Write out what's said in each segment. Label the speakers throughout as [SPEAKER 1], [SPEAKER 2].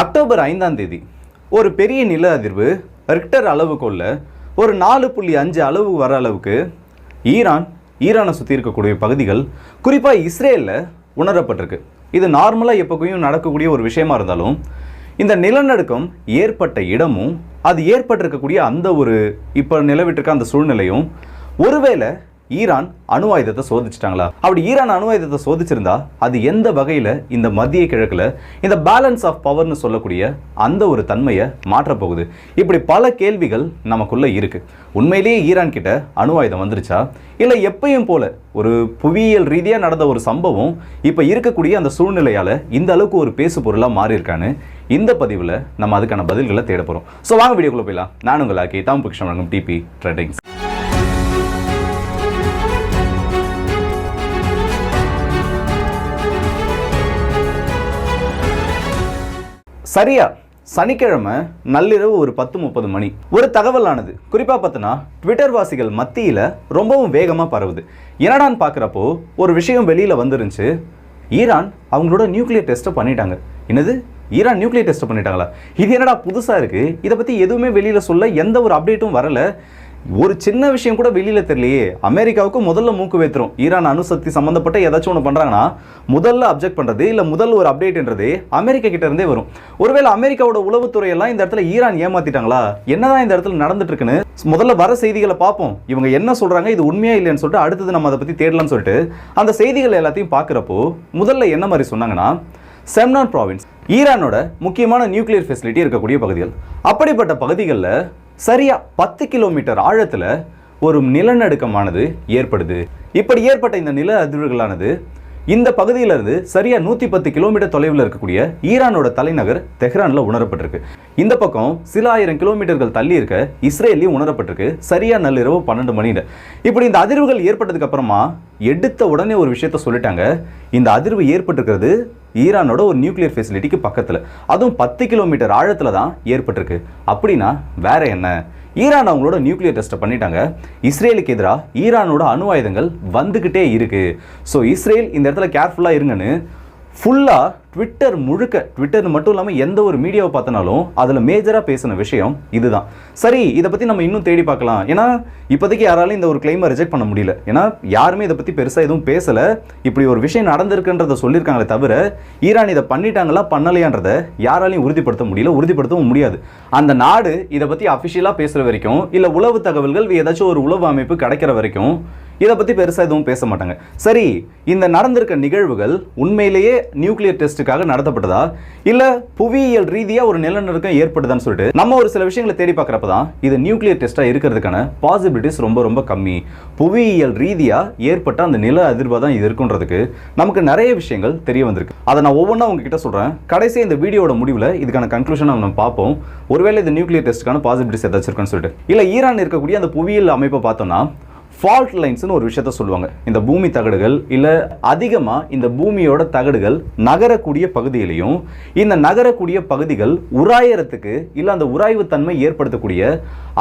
[SPEAKER 1] October ஐந்தாம் தேதி. ஒரு பெரிய நில அதிர்வு ரிக்டர் அளவுக்குள்ள ஒரு நாலு புள்ளி அஞ்சு அளவு வர அளவுக்கு ஈரான் ஈரானை சுற்றி இருக்கக்கூடிய பகுதிகள் குறிப்பாக இஸ்ரேலில் உணரப்பட்டிருக்கு. இது நார்மலாக எப்போக்கையும் நடக்கக்கூடிய ஒரு விஷயமா இருந்தாலும் இந்த நிலநடுக்கம் ஏற்பட்ட இடமும் அது ஏற்பட்டிருக்கக்கூடிய அந்த ஒரு இப்போ நிலவிட்டிருக்க அந்த சூழ்நிலையும் ஒருவேளை ஈரான் அணு ஆயுதத்தை சோதிச்சிட்டாங்களா? அப்படி ஈரான் அணு ஆயுதத்தை சோதிச்சிருந்தா அது எந்த வகையில் இந்த மத்திய கிழக்கில் இந்த பேலன்ஸ் ஆஃப் பவர்னு சொல்லக்கூடிய அந்த ஒரு தன்மையை மாற்றப் போகுது? இப்படி பல கேள்விகள் நமக்குள்ள இருக்கு. உண்மையிலேயே ஈரான் கிட்ட அணு ஆயுதம் வந்துருச்சா? இல்லை எப்பயும் போல ஒரு புவியியல் ரீதியாக நடந்த ஒரு சம்பவம் இப்போ இருக்கக்கூடிய அந்த சூழ்நிலையால் இந்த அளவுக்கு ஒரு பேசு பொருளாக மாறியிருக்கான்னு இந்த பதிவில் நம்ம அதுக்கான பதில்களை தேட போகிறோம் ஸோ வாங்க வீடியோக்குள்ளே போயிடலாம். நான் உங்கள் ஆக்கி தாம் வழங்கும் டிபி ட்ரெண்டிங்ஸ் சரியா? சனிக்கிழமை நள்ளிரவு ஒரு பத்து முப்பது மணி. ஒரு தகவலானது. குறிப்பாக பார்த்தோன்னா ட்விட்டர் வாசிகள் மத்தியில் ரொம்பவும் வேகமாக பரவுது. என்னடான்னு பார்க்குறப்போ ஒரு விஷயம் வெளியில் வந்துருந்துச்சு. ஈரான் அவங்களோட நியூக்ளியர் டெஸ்ட்டை பண்ணிட்டாங்க. என்னது? ஈரான் நியூக்ளியர் டெஸ்ட் பண்ணிட்டாங்களா? இது என்னடா புதுசாக இருக்குது இதை பற்றி எதுவுமே வெளியில் சொல்ல எந்த ஒரு அப்டேட்டும் வரல. ஒரு சின்ன விஷயம் கூட வெளியில் தெரியலையே. அமெரிக்காவுக்கு முதல்ல மூக்கு வைத்துரும் ஈரான் அணுசக்தி சம்மந்தப்பட்ட ஏதாச்சும் ஒன்று பண்ணுறாங்கன்னா முதல்ல அப்ஜெக்ட் பண்ணுறது இல்லை முதல் ஒரு அப்டேட்ன்றது அமெரிக்கா கிட்ட இருந்தே வரும். ஒருவேளை அமெரிக்காவோட உளவுத்துறை எல்லாம் இந்த இடத்துல ஈரான் ஏமாத்திட்டாங்களா? என்னதான் இந்த இடத்துல நடந்துட்டு இருக்குன்னு முதல்ல வர செய்திகளை பார்ப்போம். இவங்க என்ன சொல்கிறாங்க இது உண்மையா இல்லைன்னு சொல்லிட்டு அடுத்தது நம்ம அதை பற்றி தேடலாம்னு சொல்லிட்டு அந்த செய்திகள் எல்லாத்தையும் பார்க்குறப்போ முதல்ல என்ன மாதிரி சொன்னாங்கன்னா செம்னான் ப்ராவின்ஸ் ஈரானோட முக்கியமான நியூக்ளியர் ஃபெசிலிட்டி இருக்கக்கூடிய பகுதிகள். அப்படிப்பட்ட பகுதிகளில் சரியா பத்து கிலோமீட்டர் ஆழத்தில் ஒரு நிலநடுக்கமானது ஏற்படுது. இப்படி ஏற்பட்ட இந்த நில அதிர்வுகளானது இந்த பகுதியிலிருந்து சரியா நூற்றி பத்து கிலோமீட்டர் தொலைவில் இருக்கக்கூடிய ஈரானோட தலைநகர் தெஹ்ரானில் உணரப்பட்டிருக்கு. இந்த பக்கம் சில ஆயிரம் கிலோமீட்டர்கள் தள்ளி இருக்க இஸ்ரேலையும் உணரப்பட்டிருக்கு. சரியா நள்ளிரவு பன்னெண்டு மணியில் இப்படி இந்த அதிர்வுகள் ஏற்பட்டதுக்கு அப்புறமா எடுத்த உடனே ஒரு விஷயத்த சொல்லிட்டாங்க. இந்த அதிர்வு ஏற்பட்டிருக்கிறது ஈரானோட ஒரு நியூக்ளியர் ஃபெசிலிட்டிக்கு பக்கத்தில். அதுவும் பத்து கிலோமீட்டர் ஆழத்தில் தான் ஏற்பட்டிருக்கு. அப்படின்னா வேற என்ன? ஈரான் அவங்களோட நியூக்ளியர் டெஸ்ட்டை பண்ணிட்டாங்க. இஸ்ரேலுக்கு எதிராக ஈரானோட அணு ஆயுதங்கள் வந்துக்கிட்டே இருக்குது ஸோ இஸ்ரேல் இந்த இடத்துல கேர்ஃபுல்லாக இருங்கன்னு ஃபுல்லாக ட்விட்டர் முழுக்க ட்விட்டர் மட்டும் இல்லாமல் எந்த ஒரு மீடியாவை பார்த்தனாலும் அதில் மேஜராக பேசின விஷயம் இதுதான். சரி இதை பற்றி நம்ம இன்னும் தேடி பார்க்கலாம். ஏன்னா இப்போதைக்கு யாராலும் இந்த ஒரு கிளைமை ரிஜெக்ட் பண்ண முடியல. ஏன்னா யாருமே இதை பற்றி பெருசாக எதுவும் பேசலை. இப்படி ஒரு விஷயம் நடந்திருக்குன்றதை சொல்லியிருக்காங்களே தவிர ஈரான் இதை பண்ணிட்டாங்களா பண்ணலையான்றதை யாராலையும் உறுதிப்படுத்த முடியல உறுதிப்படுத்தவும் முடியாது. அந்த நாடு இதை பற்றி அஃபிஷியலாக பேசுகிற வரைக்கும் இல்லை உளவு தகவல்கள் ஏதாச்சும் ஒரு உளவு அமைப்பு கிடைக்கிற வரைக்கும் இதை பற்றி பெருசாக எதுவும் பேச மாட்டாங்க. சரி இந்த நடந்திருக்க நிகழ்வுகள் உண்மையிலேயே நியூக்ளியர் டெஸ்ட்டுக்காக நடத்தப்பட்டதா? இல்லை புவியியல் ரீதியாக ஒரு நிலநடுக்கம் ஏற்படுதான்னு சொல்லிட்டு நம்ம ஒரு சில விஷயங்களை தேடி பார்க்குறப்ப தான் இது நியூக்ளியர் டெஸ்ட்டாக இருக்கிறதுக்கான பாசிபிலிட்டிஸ் ரொம்ப ரொம்ப கம்மி. புவியியல் ரீதியாக ஏற்பட்ட அந்த நில அதிர்வாக தான் இது இருக்குன்றதுக்கு நமக்கு நிறைய விஷயங்கள் தெரிய வந்திருக்கு. அதை நான் ஒவ்வொன்றா உங்ககிட்ட சொல்கிறேன் கடைசி இந்த வீடியோட முடிவில் இதுக்கான கன்க்ளூஷன் நம்ம பார்ப்போம். ஒருவேளை இந்த நியூக்ளியர் டெஸ்ட்டுக்கான பாசிபிலிட்டிஸ் ஏதாச்சும் இருக்குன்னு சொல்லிட்டு. இல்லை ஈரான் இருக்கக்கூடிய அந்த புவியியல் அமைப்பை பார்த்தோம்னா ஃபால்ட் லைன்ஸ்னு ஒரு விஷயத்த சொல்லுவாங்க. இந்த பூமி தகடுகள் இல்லை அதிகமாக இந்த பூமியோட தகடுகள் நகரக்கூடிய பகுதியிலையும் இந்த நகரக்கூடிய பகுதிகள் உராயறத்துக்கு இல்லை அந்த உராய்வு தன்மை ஏற்படுத்தக்கூடிய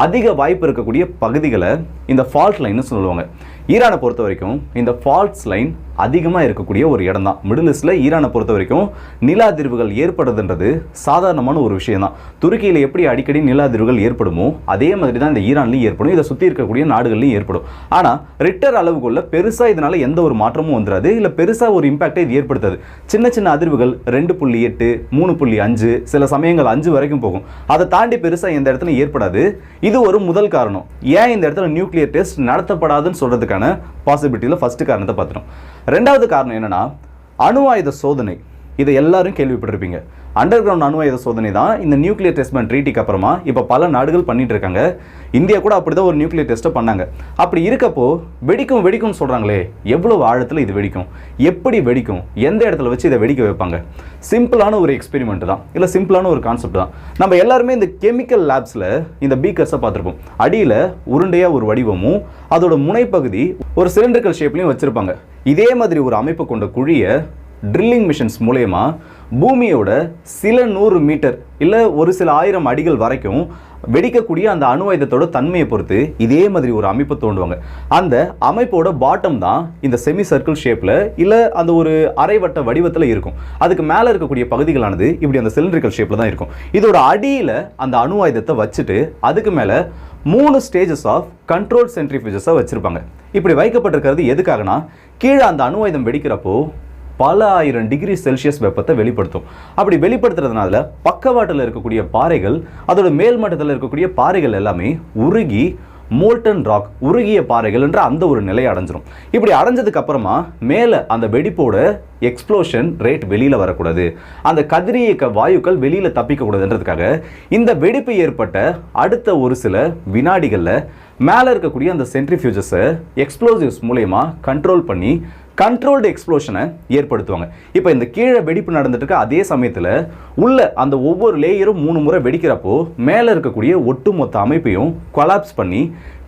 [SPEAKER 1] அதிக வாய்ப்பு இருக்கக்கூடிய பகுதிகளை இந்த ஃபால்ட் லைன்னு சொல்லுவாங்க. ஈரானை பொறுத்த வரைக்கும் இந்த ஃபால்ட்ஸ் லைன் அதிகமாக இருக்கக்கூடிய ஒரு இடம் தான் மிடில் ஈஸ்டில் ஈரானை பொறுத்த வரைக்கும் நில அதிர்வுகள் ஏற்படுதுன்றது சாதாரணமான ஒரு விஷயம் தான் துருக்கியில் எப்படி அடிக்கடி நில அதிர்வுகள் ஏற்படுமோ அதே மாதிரி தான் இந்த ஈரான்லையும் ஏற்படும். இதை சுற்றி இருக்கக்கூடிய நாடுகள்லையும் ஏற்படும். ஆனால் ரிட்டர் அளவுக்குள்ள பெருசாக இதனால் எந்த ஒரு மாற்றமும் வந்துடாது இல்லை பெருசாக ஒரு இம்பாக்டை இது ஏற்படுத்தாது. சின்ன சின்ன அதிர்வுகள் ரெண்டு புள்ளி எட்டு மூணு புள்ளி அஞ்சு சில சமயங்கள் அஞ்சு வரைக்கும் போகும். அதை தாண்டி பெருசாக எந்த இடத்துல ஏற்படாது. இது ஒரு முதல் காரணம். ஏன் இந்த இடத்துல நியூக்ளியர் டெஸ்ட் நடத்தப்படாதுன்னு சொல்கிறதுக்கு சொல்றதுக்கான பாசிபிலிட்டியில் ஃபர்ஸ்ட் காரணத்தை பார்த்துட்டோம். ரெண்டாவது காரணம் என்னன்னா அணு ஆயுத சோதனை. இதை எல்லாரும் கேள்விப்பட்டிருப்பீங்க. அண்டர் கிரவுண்ட் அணுவாயுத சோதனை தான் இந்த நியூக்ளியர் டெஸ்ட்மெண்ட் ட்ரீட்டிக்கு அப்புறமா இப்போ பல நாடுகள் பண்ணிட்டு இருக்காங்க. இந்தியா கூட அப்படி தான் ஒரு நியூக்ளியர் டெஸ்ட்டை பண்ணாங்க. அப்படி இருக்கப்போ வெடிக்கும் வெடிக்கும்னு சொல்கிறாங்களே எவ்வளோ ஆழத்தில் இது வெடிக்கும்? எப்படி வெடிக்கும்? எந்த இடத்துல வச்சு இதை வெடிக்க வைப்பாங்க? சிம்பிளான ஒரு எக்ஸ்பெரிமெண்ட் தான். இல்லை சிம்பிளான ஒரு கான்செப்ட் தான். நம்ம எல்லாருமே இந்த கெமிக்கல் லேப்ஸில் இந்த பீக்கர்ஸை பார்த்துருப்போம். அடியில் உருண்டையாக ஒரு வடிவமும் அதோட முனைப்பகுதி ஒரு சிலிண்டர்கள் ஷேப்லையும் வச்சுருப்பாங்க. இதே மாதிரி ஒரு அமைப்பு கொண்ட குழியை ட்ரில்லிங் மிஷின்ஸ் மூலயமா பூமியோட சில நூறு மீட்டர் இல்லை ஒரு சில ஆயிரம் அடிகள் வரைக்கும் வெடிக்கக்கூடிய அந்த அணு ஆயுதத்தோட தன்மையை பொறுத்து இதே மாதிரி ஒரு அமைப்பு தோண்டுவாங்க. அந்த அமைப்போட பாட்டம் தான் இந்த செமி சர்க்கிள் ஷேப்பில் இல்லை அந்த ஒரு அரைவட்ட வடிவத்தில் இருக்கும். அதுக்கு மேலே இருக்கக்கூடிய பகுதிகளானது இப்படி அந்த சிலிண்ட்ரிக்கல் ஷேப்பில் தான் இருக்கும். இதோட அடியில் அந்த அணு ஆயுதத்தை வச்சுட்டு அதுக்கு மேலே மூணு ஸ்டேஜஸ் ஆஃப் கண்ட்ரோல் சென்ட்ரிஃபியூஜஸாக வச்சுருப்பாங்க. இப்படி வைக்கப்பட்டிருக்கிறது எதுக்காகனா கீழே அந்த அணு ஆயுதம் வெடிக்கிறப்போ பல ஆயிரம் டிகிரி செல்சியஸ் வெப்பத்தை வெளிப்படுத்தும். அப்படி வெளிப்படுத்துறதுனால பக்கவாட்டில் இருக்கக்கூடிய பாறைகள் அதோட மேல் மட்டத்தில் இருக்கக்கூடிய பாறைகள் எல்லாமே உருகி மோல்டன் ராக் உருகிய பாறைகள் என்ற அந்த ஒரு நிலையை அடைஞ்சிரும். இப்படி அடைஞ்சதுக்கு அப்புறமா மேலே அந்த வெடிப்போட எக்ஸ்ப்ளோஷன் ரேட் வெளியில் வரக்கூடாது. அந்த கதிரியக்க வாயுக்கள் வெளியில் தப்பிக்கக்கூடாதுன்றதுக்காக இந்த வெடிப்பு ஏற்பட்ட அடுத்த ஒரு சில வினாடிகளில் மேலே இருக்கக்கூடிய அந்த சென்ட்ரிஃபியூஜஸை எக்ஸ்ப்ளோசிவ்ஸ் மூலயமா கண்ட்ரோல் பண்ணி கண்ட்ரோல்டு எக்ஸ்ப்ளோஷனை ஏற்படுத்துவாங்க. இப்போ இந்த கீழே வெடிப்பு நடந்துட்டுருக்க அதே சமயத்தில் உள்ள அந்த ஒவ்வொரு லேயரும் மூணு முறை வெடிக்கிறப்போ மேலே இருக்கக்கூடிய ஒட்டுமொத்த அமைப்பையும் கொலாப்ஸ் பண்ணி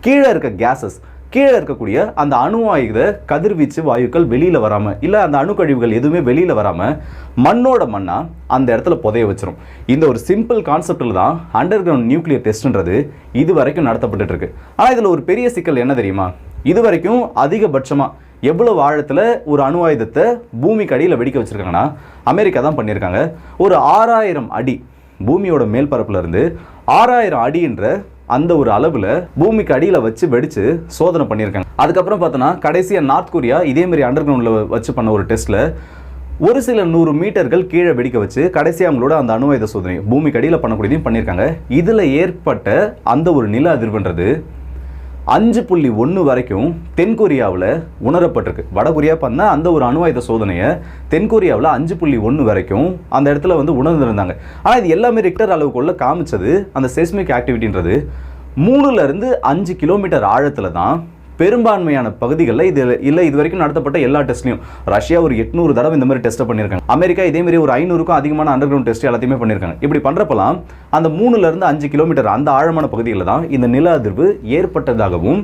[SPEAKER 1] கீழே இருக்க கேஸஸ் கீழே இருக்கக்கூடிய அந்த அணு ஆயுத கதிர்வீச்சு வாயுக்கள் வெளியில் வராமல் இல்லை அந்த அணுக்கழிவுகள் எதுவுமே வெளியில் வராமல் மண்ணோட மண்ணாக அந்த இடத்துல புதைய வச்சிரும். இந்த ஒரு சிம்பிள் கான்செப்டில் தான் அண்டர் கிரவுண்ட் நியூக்ளியர் டெஸ்ட்ன்றது இது வரைக்கும் நடத்தப்பட்டுருக்கு ஆனால் இதில் ஒரு பெரிய சிக்கல் என்ன தெரியுமா? இது வரைக்கும் அதிகபட்சமாக எவ்வளவு ஆழத்தில் ஒரு அணு ஆயுதத்தை பூமிக்கு அடியில் வெடிக்க வச்சுருக்காங்கன்னா அமெரிக்கா தான் பண்ணியிருக்காங்க. ஒரு ஆறாயிரம் அடி பூமியோட மேல்பரப்பில் இருந்து ஆறாயிரம் அடின்ற அந்த ஒரு அளவில் பூமிக்கு அடியில் வச்சு வெடித்து சோதனை பண்ணியிருக்காங்க. அதுக்கப்புறம் பார்த்தோன்னா கடைசியாக நார்த் கொரியா இதேமாரி அண்டர் கிரவுண்டில் வச்சு பண்ண ஒரு டெஸ்ட்டில் ஒரு சில நூறு மீட்டர்கள் கீழே வெடிக்க வச்சு கடைசியாக அவங்களோட அந்த அணுவாயுத சோதனை பூமிக்கு அடியில் பண்ணக்கூடியதையும் பண்ணியிருக்காங்க. இதில் ஏற்பட்ட அந்த ஒரு நில அதிர்வுன்றது அஞ்சு புள்ளி ஒன்று வரைக்கும் தென்கொரியாவில் உணரப்பட்டிருக்கு. வடகொரியா பண்ண அந்த ஒரு அணுவாயுத சோதனையை தென்கொரியாவில் அஞ்சு புள்ளி ஒன்று வரைக்கும் அந்த இடத்துல வந்து உணர்ந்திருந்தாங்க. ஆனால் இது எல்லாமே ரிக்டர் அளவுக்குள்ள காமிச்சது அந்த செஸ்மிக் ஆக்டிவிட்டின்றது மூணுலேருந்து அஞ்சு கிலோமீட்டர் ஆழத்தில் தான் பெரும்பான்மையான பகுதிகளில் இது இல்லை இது வரைக்கும் நடத்தப்பட்ட எல்லா டெஸ்ட்லையும். ரஷ்யா ஒரு எட்நூறு தடவை இந்த மாதிரி டெஸ்ட்டை பண்ணியிருக்காங்க. அமெரிக்கா இதே மாதிரி ஒரு ஐநூறுக்கும் அதிகமான அண்டர் கிரவுண்ட் டெஸ்ட் எல்லாத்தையுமே பண்ணியிருக்காங்க. இப்படி பண்ணுறப்பலாம் அந்த மூணுலேருந்து அஞ்சு கிலோமீட்டர் அந்த ஆழமான பகுதிகளில் தான் இந்த நில அதிர்வு ஏற்பட்டதாகவும்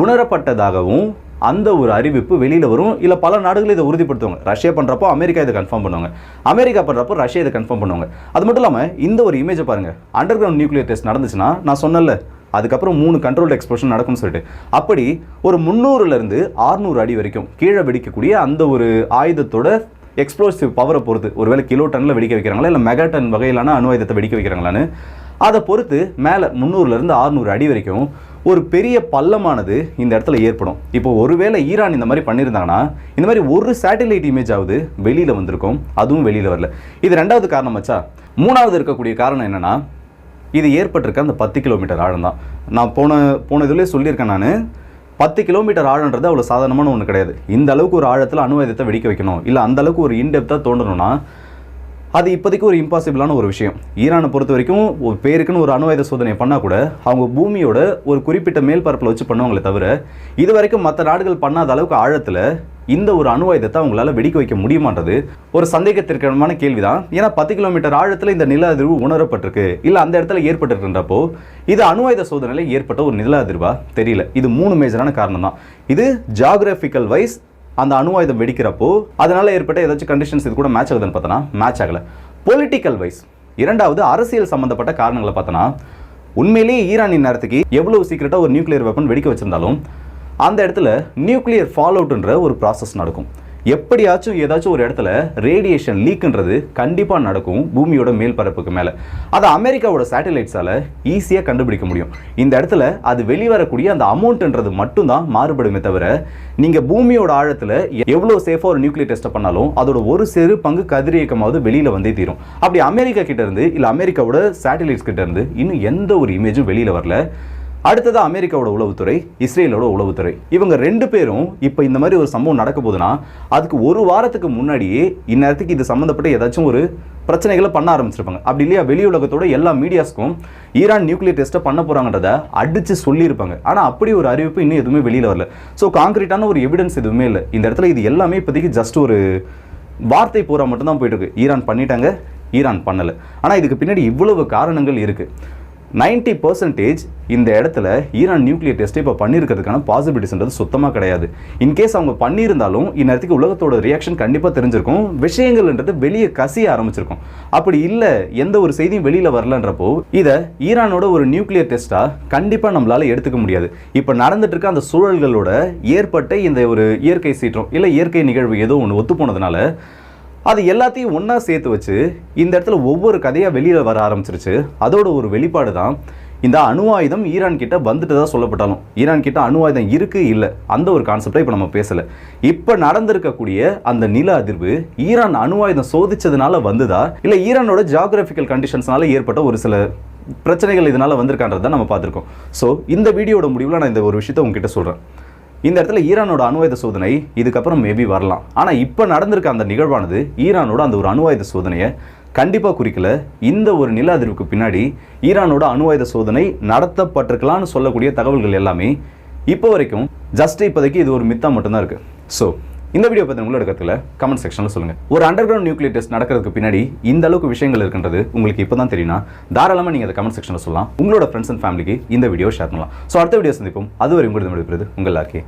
[SPEAKER 1] உணரப்பட்டதாகவும் அந்த ஒரு அறிவிப்பு வெளியில் வரும். இல்லை பல நாடுகள் இதை உறுதிப்படுத்துவாங்க. ரஷ்யா பண்ணுறப்போ அமெரிக்கா இதை கன்ஃபார்ம் பண்ணுவாங்க. அமெரிக்கா பண்ணுறப்போ ரஷ்யா இதை கன்ஃபார்ம் பண்ணுவாங்க. அது மட்டும் இல்லாமல் இந்த ஒரு இமேஜை பாருங்கள் அண்டர் கிரவுண்ட் நியூக்ளியர் டெஸ்ட் நடந்துச்சுன்னா நான் சொன்னல அதுக்கப்புறம் மூணு கண்ட்ரோல்டு எக்ஸ்ப்ளோஷன் நடக்கும்னு சொல்லிட்டு. அப்படி ஒரு முந்நூறுலேருந்து ஆறுநூறு அடி வரைக்கும் கீழே வெடிக்கக்கூடிய அந்த ஒரு ஆயுதத்தோட எக்ஸ்ப்ளோசிவ் பவரை பொறுத்து ஒருவேளை கிலோ டன்னில் வெடிக்க வைக்கிறாங்களா இல்லை மெகா டன் வகையிலான அணு ஆயுதத்தை வெடிக்க வைக்கிறாங்களான்னு அதை பொறுத்து மேலே முந்நூறுலேருந்து ஆறுநூறு அடி வரைக்கும் ஒரு பெரிய பள்ளமானது இந்த இடத்துல ஏற்படும். இப்போ ஒருவேளை ஈரான் இந்த மாதிரி பண்ணியிருந்தாங்கன்னா இந்த மாதிரி ஒரு சேட்டலைட் இமேஜ் ஆகுது வெளியில் வந்திருக்கும் அதுவும் வெளியில் வரல. இது ரெண்டாவது காரணம் வச்சா மூணாவது இருக்கக்கூடிய காரணம் என்னென்னா இது ஏற்பட்டிருக்க அந்த பத்து கிலோமீட்டர் ஆழம் தான். நான் போன போன இதுலேயே சொல்லியிருக்கேன் நான் பத்து கிலோமீட்டர் ஆழன்றது அவ்வளோ சாதாரணமான ஒன்று கிடையாது. இந்த அளவுக்கு ஒரு ஆழத்தில் அணுவாயுதத்தை வெடிக்க வைக்கணும். இல்லை அந்த அளவுக்கு ஒரு இன்டெப்த்தாக தோன்றணும்னா அது இப்போதைக்கு ஒரு இம்பாசிபிளான ஒரு விஷயம். ஈரானை பொறுத்த வரைக்கும் ஒரு பேருக்குன்னு ஒரு அணுவாயுத சோதனை பண்ணால் கூட அவங்க பூமியோட ஒரு குறிப்பிட்ட மேல்பரப்பில் வச்சு பண்ணுவாங்களே தவிர இது வரைக்கும் மற்ற நாடுகள் பண்ணாத அளவுக்கு ஆழத்தில் இந்த ஒரு அணு ஆயுதத்தை அவங்களால வெடிக்க வைக்க முடியுமான்றது ஒரு சந்தேகத்திற்கமான கேள்விதான். ஏன்னா பத்து கிலோமீட்டர் ஆழத்தில் இந்த நில அதிர்வு உணரப்பட்டிருக்கு. இல்லை அந்த இடத்துல ஏற்பட்டிருக்கின்றப்போ இது அணு ஆயுத சோதனையில் ஏற்பட்ட ஒரு நில அதிர்வா தெரியல. இது மூணு மேஜரான காரணம் தான் இது ஜாகிரபிக்கல் வைஸ் அந்த அணு ஆயுதம் வெடிக்கிறப்போ அதனால ஏற்பட்ட ஏதாச்சும் கண்டிஷன்ஸ் இது கூட மேட்ச் ஆகுதுன்னு பார்த்தோன்னா மேட்ச் ஆகல. பொலிட்டிக்கல் வைஸ் இரண்டாவது அரசியல் சம்பந்தப்பட்ட காரணங்களை பார்த்தோன்னா உண்மையிலேயே ஈரானின் நேரத்துக்கு எவ்வளவு சீக்கிரட்டாக ஒரு நியூக்ளியர் வெப்பன் வெடிக்க வச்சிருந்தாலும் அந்த இடத்துல நியூக்ளியர் ஃபால் அவுட்ன்ற ஒரு ப்ராசஸ் நடக்கும். எப்படியாச்சும் ஏதாச்சும் ஒரு இடத்துல ரேடியேஷன் லீக்குன்றது கண்டிப்பாக நடக்கும் பூமியோட மேல் பரப்புக்கு மேலே. அதை அமெரிக்காவோட சேட்டலைட்ஸால் ஈஸியாக கண்டுபிடிக்க முடியும். இந்த இடத்துல அது வெளிவரக்கூடிய அந்த அமௌண்ட்ன்றது மட்டும்தான் மாறுபடுமே தவிர நீங்கள் பூமியோட ஆழத்தில் எவ்வளோ சேஃபாக ஒரு நியூக்ளியர் டெஸ்ட்டை பண்ணாலும் அதோட ஒரு சிறு பங்கு கதிரியக்கமாவது வெளியில் வந்தே தீரும். அப்படி அமெரிக்கா கிட்டேருந்து இல்லை அமெரிக்காவோட சேட்டலைட்ஸ் கிட்டேருந்து இன்னும் எந்த ஒரு இமேஜும் வெளியில் வரல. அடுத்தது அமெரிக்காவோட உளவுத்துறை இஸ்ரேலோட உளவுத்துறை. இவங்க ரெண்டு பேரும் இப்போ இந்த மாதிரி ஒரு சம்பவம் நடக்க போகுதுன்னா அதுக்கு ஒரு வாரத்துக்கு முன்னாடியே இந்நேரத்துக்கு இது சம்மந்தப்பட்ட ஏதாச்சும் ஒரு பிரச்சனைகளை பண்ண ஆரம்பிச்சிருப்பாங்க. அப்படி இல்லையா? வெளி உலகத்தோட எல்லா மீடியாஸ்க்கும் ஈரான் நியூக்ளியர் டெஸ்ட்டை பண்ண போகிறாங்கிறத அடித்து சொல்லியிருப்பாங்க. ஆனால் அப்படி ஒரு அறிவிப்பு இன்னும் எதுவுமே வெளியில் வரல. ஸோ காங்கிரீட்டான ஒரு எவிடன்ஸ் எதுவுமே இல்லை. இந்த இடத்துல இது எல்லாமே இப்போதைக்கு ஜஸ்ட் ஒரு வார்த்தை பூரா மட்டும்தான் போயிட்டு இருக்கு ஈரான் பண்ணிட்டாங்க ஈரான் பண்ணலை. ஆனால் இதுக்கு பின்னாடி இவ்வளவு காரணங்கள் இருக்குது நைன்டி பர்சன்டேஜ் இந்த இடத்துல ஈரான் நியூக்ளியர் டெஸ்ட் இப்போ பண்ணியிருக்கிறதுக்கான பாசிபிலிட்டிஸ்ன்றது சுத்தமாக கிடையாது. இன்கேஸ் அவங்க பண்ணியிருந்தாலும் இந்நேரத்துக்கு உலகத்தோட ரியாக்ஷன் கண்டிப்பாக தெரிஞ்சிருக்கும். விஷயங்கள்ன்றது வெளியே கசிய ஆரம்பிச்சிருக்கும். அப்படி இல்லை எந்த ஒரு செய்தியும் வெளியில் வரலன்றப்போ இதை ஈரானோட ஒரு நியூக்ளியர் டெஸ்ட்டாக கண்டிப்பாக நம்மளால் எடுத்துக்க முடியாது. இப்போ நடந்துட்டு இருக்க அந்த சூழல்களோட ஏற்பட்ட இந்த ஒரு இயற்கை சீற்றம் இல்லை இயற்கை நிகழ்வு ஏதோ ஒன்று ஒத்து போனதுனால அது எல்லாத்தையும் ஒன்றா சேர்த்து வச்சு இந்த இடத்துல ஒவ்வொரு கதையாக வெளியில் வர ஆரம்பிச்சிருச்சு. அதோட ஒரு வெளிப்பாடு தான் இந்த அணு ஆயுதம் ஈரான் கிட்ட வந்துட்டு தான் சொல்லப்பட்டாலும். ஈரான் கிட்ட அணு ஆயுதம் இருக்கு இல்லை. அந்த ஒரு கான்செப்டை இப்போ நம்ம பேசலை. இப்போ நடந்திருக்கக்கூடிய அந்த நில அதிர்வு ஈரான் அணு ஆயுதம் சோதிச்சதுனால வந்ததா? இல்லை ஈரானோட ஜியாகிரபிக்கல் கண்டிஷன்ஸ்னால ஏற்பட்ட ஒரு சில பிரச்சனைகள் இதனால் வந்திருக்கான்றதை நம்ம பார்த்துருக்கோம். ஸோ இந்த வீடியோட முடிவில் நான் இந்த ஒரு விஷயத்தை உங்ககிட்ட சொல்கிறேன் இந்த இடத்துல ஈரானோட அணுவாயுத சோதனை இதுக்கப்புறம் மேபி வரலாம். ஆனால் இப்போ நடந்திருக்க அந்த நிகழ்வானது ஈரானோட அந்த ஒரு அணுவாயுத சோதனையை கண்டிப்பாக குறிக்கல. இந்த ஒரு நில அதிர்வுக்கு பின்னாடி ஈரானோட அணுவாயுத சோதனை நடத்தப்பட்டிருக்கலாம்னு சொல்லக்கூடிய தகவல்கள் எல்லாமே இப்போ வரைக்கும் ஜஸ்ட் இப்போதைக்கு இது ஒரு மித்தம் மட்டும்தான் இருக்குது ஸோ இந்த வீடியோ பற்றி உங்களோட கருத்துல கமெண்ட் செக்ஷனில் சொல்லுங்கள் ஒரு அண்டர் கிரவுண்ட் நியூக்ளியர் டெஸ்ட் நடக்கிறதுக்கு பின்னாடி இந்த அளவுக்கு விஷயங்கள் இருக்குன்றது உங்களுக்கு இப்போ தான் தெரியும்னா தாராளமாக நீங்கள் அதை கமெண்ட் செக்ஷனில் சொல்லலாம். உங்களோட ஃப்ரெண்ட்ஸ் அண்ட் ஃபேமிலிக்கு இந்த வீடியோ ஷேர் பண்ணலாம். ஸோ அடுத்த வீடியோ சந்திப்போம். அதுவரை உங்களுக்கு விடுகிறது உங்கள் எல்லாருக்கே